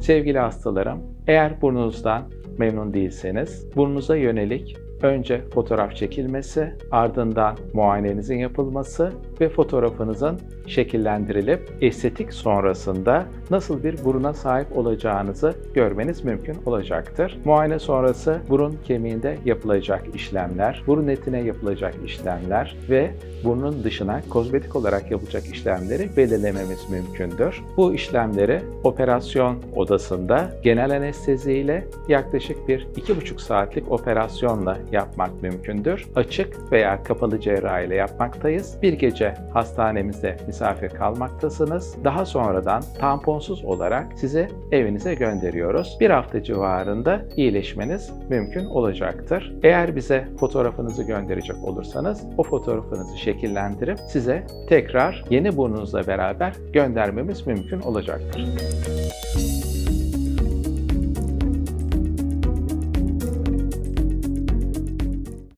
Sevgili hastalarım, eğer burnunuzdan memnun değilseniz, burnunuza yönelik önce fotoğraf çekilmesi, ardından muayenenizin yapılması ve fotoğrafınızın şekillendirilip estetik sonrasında nasıl bir buruna sahip olacağınızı görmeniz mümkün olacaktır. Muayene sonrası burun kemiğinde yapılacak işlemler, burun etine yapılacak işlemler ve burnun dışına kozmetik olarak yapılacak işlemleri belirlememiz mümkündür. Bu işlemleri operasyon odasında genel anestezi ile yaklaşık bir 2,5 saatlik operasyonla yapmak mümkündür. Açık veya kapalı cerrahi ile yapmaktayız. Bir gece hastanemizde misafir kalmaktasınız. Daha sonradan tamponsuz olarak sizi evinize gönderiyoruz. Bir hafta civarında iyileşmeniz mümkün olacaktır. Eğer bize fotoğrafınızı gönderecek olursanız o fotoğrafınızı şekillendirip size tekrar yeni burnunuzla beraber göndermemiz mümkün olacaktır.